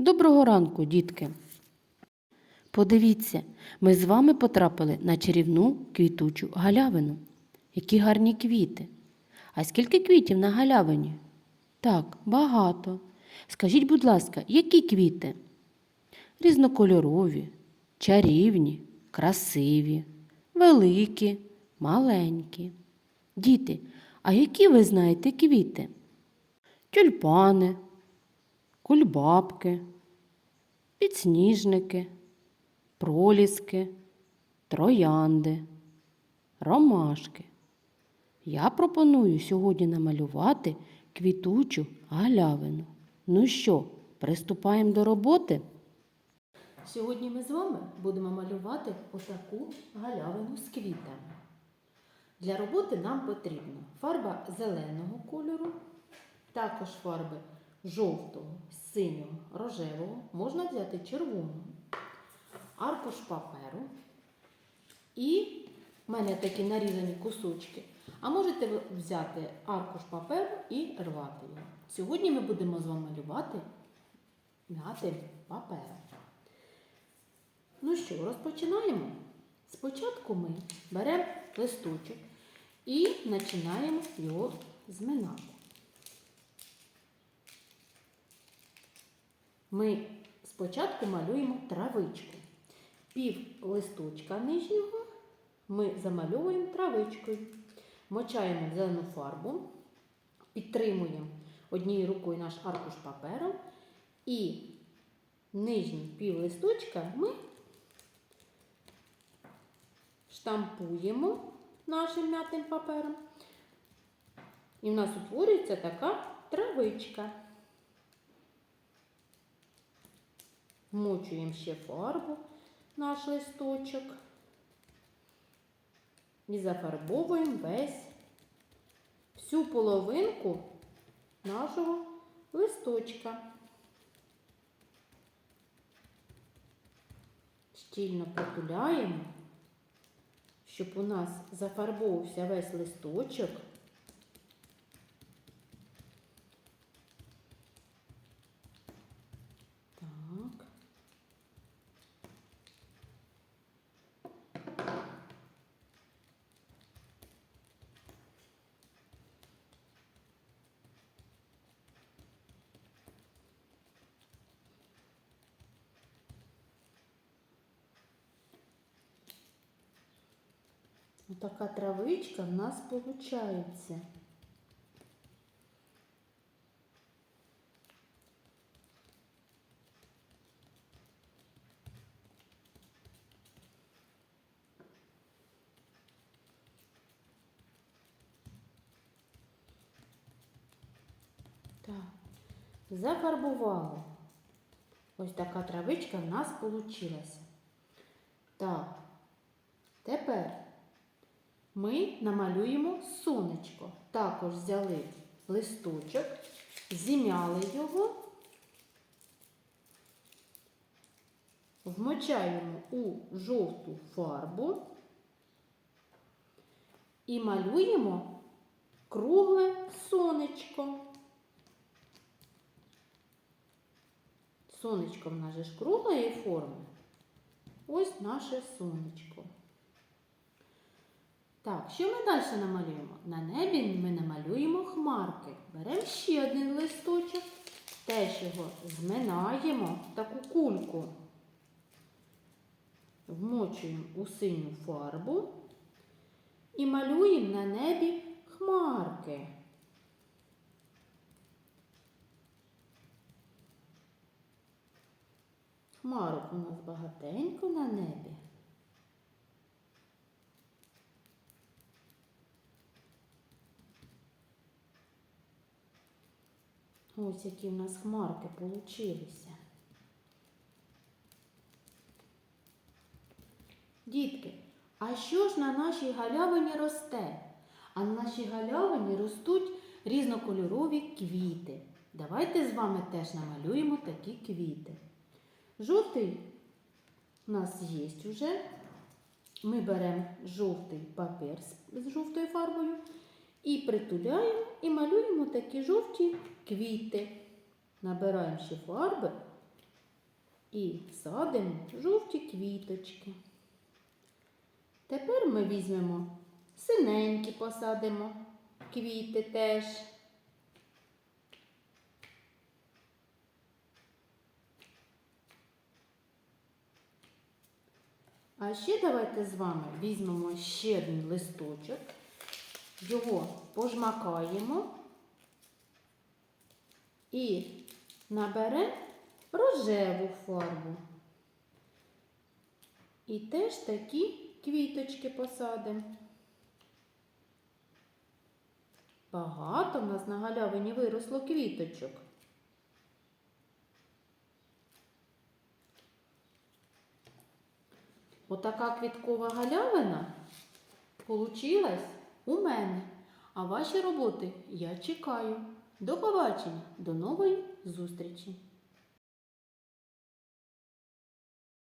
Доброго ранку, дітки! Подивіться, ми з вами потрапили на чарівну квітучу галявину. Які гарні квіти. А скільки квітів на галявині? Так, багато. Скажіть, будь ласка, які квіти? Різнокольорові, чарівні, красиві, великі, маленькі. Діти, а які ви знаєте квіти? Тюльпани, кульбабки, підсніжники, проліски, троянди, ромашки. Я пропоную сьогодні намалювати квітучу галявину. Ну що, приступаємо до роботи? Сьогодні ми з вами будемо малювати отаку галявину з квітами. Для роботи нам потрібна фарба зеленого кольору, також фарби жовтого, синього, рожевого, можна взяти червоного, аркуш паперу і в мене такі нарізані кусочки. А можете взяти аркуш паперу і рвати його. Сьогодні ми будемо з вами малювати м'ятим папером. Ну що, розпочинаємо? Спочатку ми беремо листочок і починаємо його зминати. Ми спочатку малюємо травичку. Пів листочка нижнього ми замальовуємо травичкою. Мочаємо зелену фарбу, підтримуємо однією рукою наш аркуш паперу і нижній пів листочка ми штампуємо нашим м'ятим папером. І в нас утворюється така травичка. Вмочуємо ще фарбу наш листочок і зафарбовуємо весь всю половинку нашого листочка. Щільно притуляємо, щоб у нас зафарбовувався весь листочок. Так. Така травичка в нас получається. Так, зафарбували. Ось така травичка в нас вийшла. Так, тепер ми намалюємо сонечко. Також взяли листочок, зім'яли його, вмочаємо у жовту фарбу і малюємо кругле сонечко. Сонечко в нас же ж круглої форми. Ось наше сонечко. Так, що ми далі намалюємо? На небі ми намалюємо хмарки. Беремо ще один листочок, теж його зминаємо в таку кульку. Вмочуємо у синю фарбу і малюємо на небі хмарки. Хмарок у нас багатенько на небі. Ось які в нас хмарки получилися. Дітки, а що ж на нашій галявині росте? А на нашій галявині ростуть різнокольорові квіти. Давайте з вами теж намалюємо такі квіти. Жовтий у нас є вже. Ми беремо жовтий папір з жовтою фарбою і притуляємо і малюємо такі жовті квіти. Набираємо ще фарби і садимо жовті квіточки. Тепер ми візьмемо синенькі посадимо квіти теж. А ще давайте з вами візьмемо ще один листочок, його пожмакаємо і наберемо рожеву фарбу. І теж такі квіточки посадимо. Багато в нас на галявині виросло квіточок. Отака квіткова галявина получилась у мене. А ваші роботи я чекаю. До побачення, до нової зустрічі!